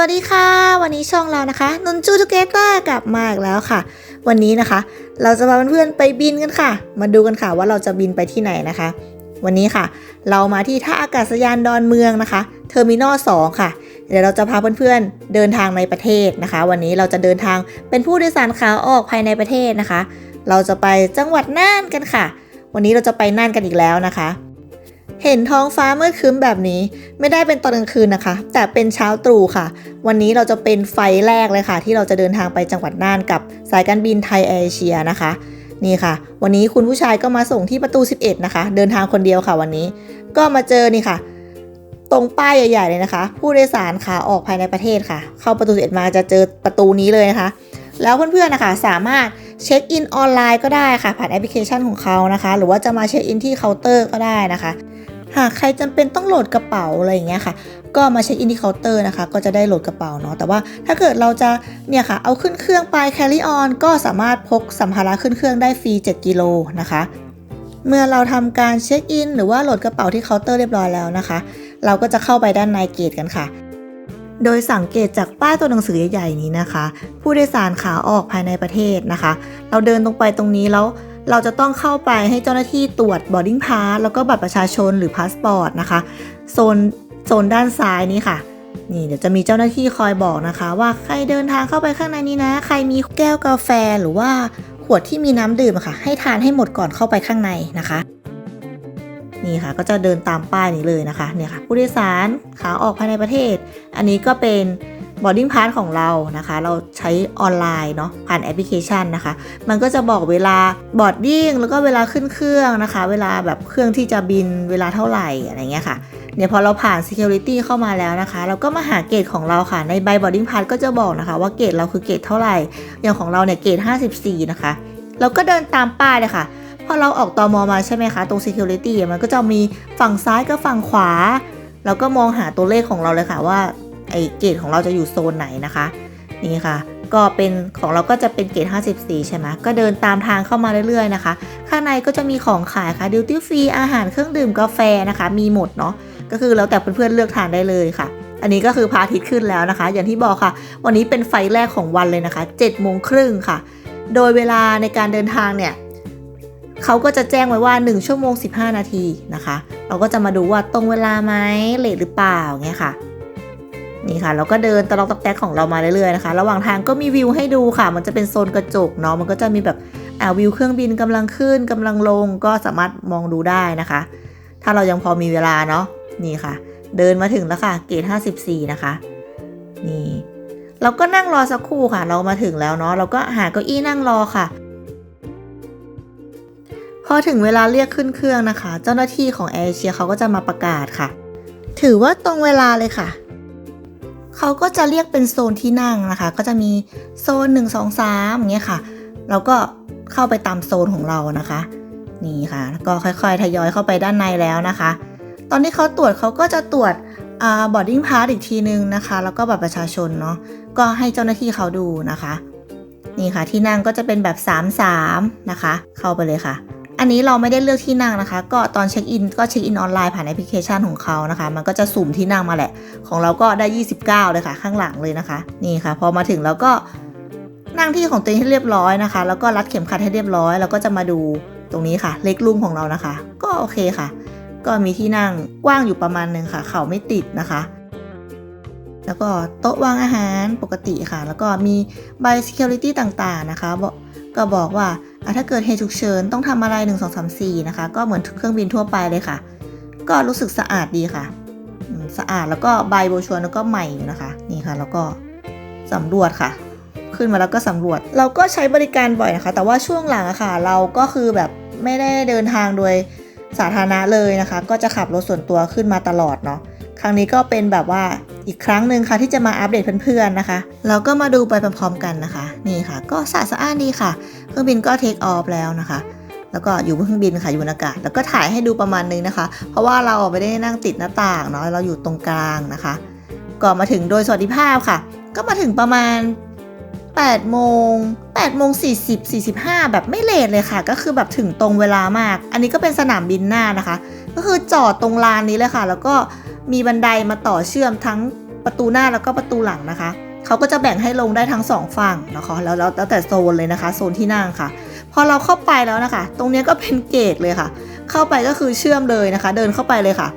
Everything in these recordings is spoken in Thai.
วัสดีค่ะ วันนี้ช่องเรานะคะนนจูทูเกเตอร์กลับมาอีกแล้วค่ะ วันนี้นะคะ เราจะพาเพื่อนๆไปบินกันค่ะ มาดูกันค่ะว่าเราจะบินไปที่ไหนนะคะ วันนี้ค่ะ เรามาที่ท่าอากาศยานดอนเมืองนะคะเทอร์มินอล2ค่ะ เดี๋ยวเราจะพาเพื่อนๆเดินทางในประเทศนะคะ วันนี้เราจะเดินทางเป็นผู้โดยสารขาออกภายในประเทศนะคะ เราจะไปจังหวัดน่านกันค่ะ วันนี้เราจะไปน่านกันอีกแล้วนะคะ เห็นท้องฟ้าเมืดครึ้มแบบนี้ ไม่ได้เป็นตอนกลางคืนนะคะ แต่เป็นเช้าตรู่ค่ะ วันนี้เราจะเป็นไฟแรกเลยค่ะ ที่เราจะเดินทางไปจังหวัดน่านกับสายการบินไทยแอร์เอเชียนะคะนี่ค่ะ วันนี้คุณผู้ชายก็มาส่งที่ประตู 11 นะคะ เดินทางคนเดียวค่ะวันนี้ ก็มาเจอนี่ค่ะ ตรงป้ายใหญ่ ๆ เลยนะคะ ผู้โดยสารขาออกภายในประเทศค่ะ เข้าประตู 11 มาจะเจอประตูนี้เลยนะคะ แล้วเพื่อนๆนะคะสามารถ เช็คอินออนไลน์ก็ได้ค่ะผ่านแอปพลิเคชันของเขานะคะ หรือว่าจะมาเช็คอินที่เคาน์เตอร์ก็ได้นะคะ หากใครจำเป็นต้องโหลดกระเป๋าอะไรอย่างเงี้ยค่ะ ก็มาเช็คอินที่เคาน์เตอร์นะคะ ก็จะได้โหลดกระเป๋าเนาะแต่ว่าถ้าเกิดเราจะเนี่ยค่ะเอาขึ้นเครื่องไป carry on ก็สามารถพกสัมภาระขึ้นเครื่องได้ฟรี7กิโลนะคะเมื่อเราทำการเช็คอินหรือว่าโหลดกระเป๋าที่เคาน์เตอร์เรียบร้อยแล้วนะคะ เราก็จะเข้าไปด้านในเกตกันค่ะ โดยสังเกตจากป้ายตัวหนังสือใหญ่ๆนี้นะคะ ผู้โดยสารขาออกภายในประเทศนะคะ เราเดินตรงไปตรงนี้แล้วเราจะต้องเข้าไปให้เจ้าหน้าที่ตรวจ boarding pass แล้วก็บัตรประชาชนหรือพาสปอร์ตนะคะโซนโซนด้านซ้ายนี้ค่ะนี่เดี๋ยวจะมีเจ้าหน้าที่คอยบอกนะคะ ว่าใครเดินทางเข้าไปข้างในนี้นะ ใครมีแก้วกาแฟหรือว่าขวดที่มีน้ำดื่มค่ะ ให้ทานให้หมดก่อนเข้าไปข้างในนะคะ นี่ค่ะ ก็จะเดินตามป้ายนี้เลยนะคะเนี่ยค่ะผู้โดยสารขาออกภายในประเทศ อันนี้ก็เป็น boarding pass ของเรานะคะ เราใช้ออนไลน์เนาะผ่านแอปพลิเคชันนะคะ มันก็จะบอกเวลา boarding แล้วก็เวลาขึ้นเครื่องนะคะ เวลาแบบเครื่องที่จะบินเวลาเท่าไหร่อะไรเงี้ยค่ะเนี่ยพอเราผ่าน security เข้ามาแล้วนะคะ เราก็มาหาเกรดของเราค่ะ ในใบ boarding pass ก็จะบอกนะคะ ว่าเกรดเราคือเกรดเท่าไหร่ อย่างของเราเนี่ยเกรด54 นะคะ เราก็เดินตามป้ายเลยค่ะ อเราออกตอมอมาใช่ไหมคะ ตรง security มันก็จะมีฝั่งซ้ายกับฝั่งขวาเราก็มองหาตัวเลขของเราเลยค่ะว่าไอเกรดของเราจะอยู่โซนไหนนะคะ นี่ค่ะ ก็เป็นของเราก็จะเป็นเกรด54 ใช่ไหมก็เดินตามทางเข้ามาเรื่อยๆนะคะ ข้างในก็จะมีของขายค่ะ duty free อาหารเครื่องดื่มกาแฟนะคะ มีหมดเนาะก็คือแล้วแต่เพื่อนๆเลือกทานได้เลยค่ะ อันนี้ก็คือพระอาทิตย์ขึ้นแล้วนะคะ อย่างที่บอกค่ะ วันนี้เป็นไฟแรกของวันเลยนะคะ7โมงครึ่งค่ะ โดยเวลาในการเดินทางเนี่ย เขาก็จะแจ้งไว้ว่า 1 ชั่วโมง 15 นาทีนะคะ เราก็จะมาดูว่าตรงเวลาไหมเลทหรือเปล่าเงี้ยค่ะ นี่ค่ะ เราก็เดินตะลอกตอกแตกของเรามาเรื่อยๆนะคะ ระหว่างทางก็มีวิวให้ดูค่ะ มันจะเป็นโซนกระจกเนาะ มันก็จะมีแบบอ่าวิวเครื่องบินกำลังขึ้นกำลังลงก็สามารถมองดูได้นะคะ ถ้าเรายังพอมีเวลาเนาะ นี่ค่ะ เดินมาถึงแล้วค่ะ เกต54 นะคะ นี่เราก็นั่งรอสักครู่ค่ะ เรามาถึงแล้วเนาะ เราก็หาเก้าอี้นั่งรอค่ะ อถึงเวลาเรียกขึ้นเครื่องนะคะ เจ้าหน้าที่ของแอร์เอเชียเขาก็จะมาประกาศค่ะ ถือว่าตรงเวลาเลยค่ะ เขาก็จะเรียกเป็นโซนที่นั่งนะคะ ก็จะมีโซน 1 2 3อย่างเงี้ยค่ะ เราก็เข้าไปตามโซนของเรานะคะ นี่ค่ะ แล้วก็ค่อยๆ ทยอยเข้าไปด้านในแล้วนะคะ ตอนที่เขาตรวจเขาก็จะตรวจอ่า boarding pass อีกทีนึงนะคะ แล้วก็บัตรประชาชนเนาะ ก็ให้เจ้าหน้าที่เขาดูนะคะ นี่ค่ะที่นั่งก็จะเป็นแบบ 3-3 นะคะ เข้าไปเลยค่ะ อันนี้เราไม่ได้เลือกที่นั่งนะคะ ก็ตอนเช็คอินก็เช็คอินออนไลน์ผ่านแอปพลิเคชันของเขานะคะ มันก็จะสุ่มที่นั่งมาแหละ ของเราก็ได้ 29 เลยค่ะ ข้างหลังเลยนะคะ นี่ค่ะ พอมาถึงแล้วก็นั่งที่ของตัวเองให้เรียบร้อยนะคะ แล้วก็รัดเข็มขัดให้เรียบร้อย แล้วก็จะมาดูตรงนี้ค่ะ เล็กลุ่มของเรานะคะ ก็โอเคค่ะ ก็มีที่นั่งกว้างอยู่ประมาณหนึ่งค่ะ เข่าไม่ติดนะคะ แล้วก็โต๊ะวางอาหารปกติค่ะ แล้วก็มีใบ security ต่างๆนะคะ ก็บอกว่า ถ้าเกิดเหตุฉุกเฉินต้องทำอะไร 1 2 3 4 นะคะ ก็เหมือนเครื่องบินทั่วไปเลยค่ะ ก็รู้สึกสะอาดดีค่ะ สะอาดแล้วก็ใบโบชัวร์แล้วก็ใหม่อยู่นะคะ นี่ค่ะ แล้วก็สำรวจค่ะ ขึ้นมาแล้วก็สำรวจ เราก็ใช้บริการบ่อยนะคะ แต่ว่าช่วงหลังอะค่ะ เราก็คือแบบไม่ได้เดินทางโดยสาธารณะเลยนะคะ ก็จะขับรถส่วนตัวขึ้นมาตลอดเนาะ ครั้งนี้ก็เป็นแบบว่า อีกครั้งหนึ่งค่ะที่จะมาอัปเดตเพื่อนๆนะคะ เราก็มาดูไปพร้อมๆกันนะคะ นี่ค่ะ ก็สะอาดสะอ้านดีค่ะ เครื่องบินก็เทคออฟแล้วนะคะ แล้วก็อยู่บนเครื่องบินค่ะอยู่บนอากาศ แล้วก็ถ่ายให้ดูประมาณนึงนะคะ เพราะว่าเราไม่ได้นั่งติดหน้าต่างเนาะเราอยู่ตรงกลางนะคะก่อนมาถึงโดยสวัสดิภาพค่ะ ก็มาถึงประมาณ8โมง8โมง40 45 แบบไม่เลทเลยค่ะ ก็คือแบบถึงตรงเวลามาก อันนี้ก็เป็นสนามบินหน้านะคะ ก็คือจอดตรงลานนี้เลยค่ะ แล้วก็ มีบันไดมาต่อเชื่อมทั้งประตูหน้าแล้วก็ประตูหลังนะคะเขาก็จะแบ่งให้ลงได้ทั้งสองฝั่งนะคะแล้วแล้วแต่โซนเลยนะคะ โซนที่นั่งค่ะ พอเราเข้าไปแล้วนะคะ ตรงนี้ก็เป็นเกตเลยค่ะ เข้าไปก็คือเชื่อมเลยนะคะ เดินเข้าไปเลยค่ะ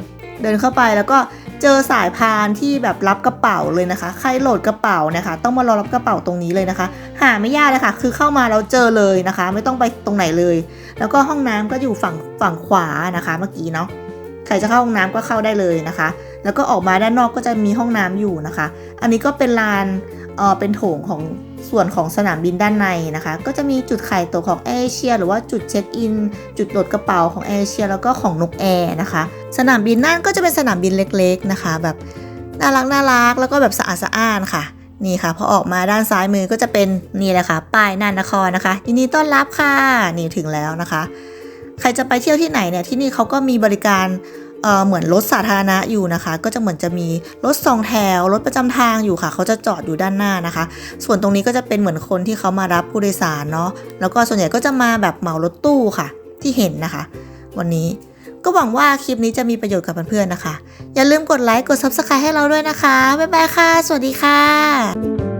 เดินเข้าไปแล้วก็เจอสายพานที่แบบรับกระเป๋าเลยนะคะ ใครโหลดกระเป๋านะคะ ต้องมารอรับกระเป๋าตรงนี้เลยนะคะ หาไม่ยากเลยค่ะ คือเข้ามาเราเจอเลยนะคะ ไม่ต้องไปตรงไหนเลย แล้วก็ห้องน้ำก็อยู่ฝั่งฝั่งขวานะคะ เมื่อกี้เนาะ ใครจะเข้าห้องน้ำก็เข้าได้เลยนะคะ แล้วก็ออกมาด้านนอกก็จะมีห้องน้ำอยู่นะคะ อันนี้ก็เป็นลานเออเป็นโถงของส่วนของสนามบินด้านในนะคะ ก็จะมีจุดขายตั๋วของเอเชีย หรือว่าจุดเช็คอิน จุดโหลดกระเป๋าของเอเชีย แล้วก็ของนกแอร์นะคะ สนามบินนั่นก็จะเป็นสนามบินเล็กๆนะคะ แบบน่ารักน่ารักแล้วก็แบบสะอาดสะอ้านค่ะนี่ค่ะพอออกมาด้านซ้ายมือก็จะเป็นนี่แหละค่ะป้ายน่านนครนะคะยินดีต้อนรับค่ะนี่ถึงแล้วนะคะ ใครจะไปเที่ยวที่ไหนเนี่ยที่นี่เขาก็มีบริการเหมือนรถสาธารณะอยู่นะคะ ก็จะเหมือนจะมีรถสองแถวรถประจำทางอยู่ค่ะ เขาจะจอดอยู่ด้านหน้านะคะ ส่วนตรงนี้ก็จะเป็นเหมือนคนที่เขามารับผู้โดยสารเนาะแล้วก็ส่วนใหญ่ก็จะมาแบบเหมารถตู้ค่ะ ที่เห็นนะคะ วันนี้ก็หวังว่าคลิปนี้จะมีประโยชน์กับเพื่อนๆนะคะ อย่าลืมกดไลค์กด Subscribe ให้เราด้วยนะคะบ๊ายบายค่ะ สวัสดีค่ะ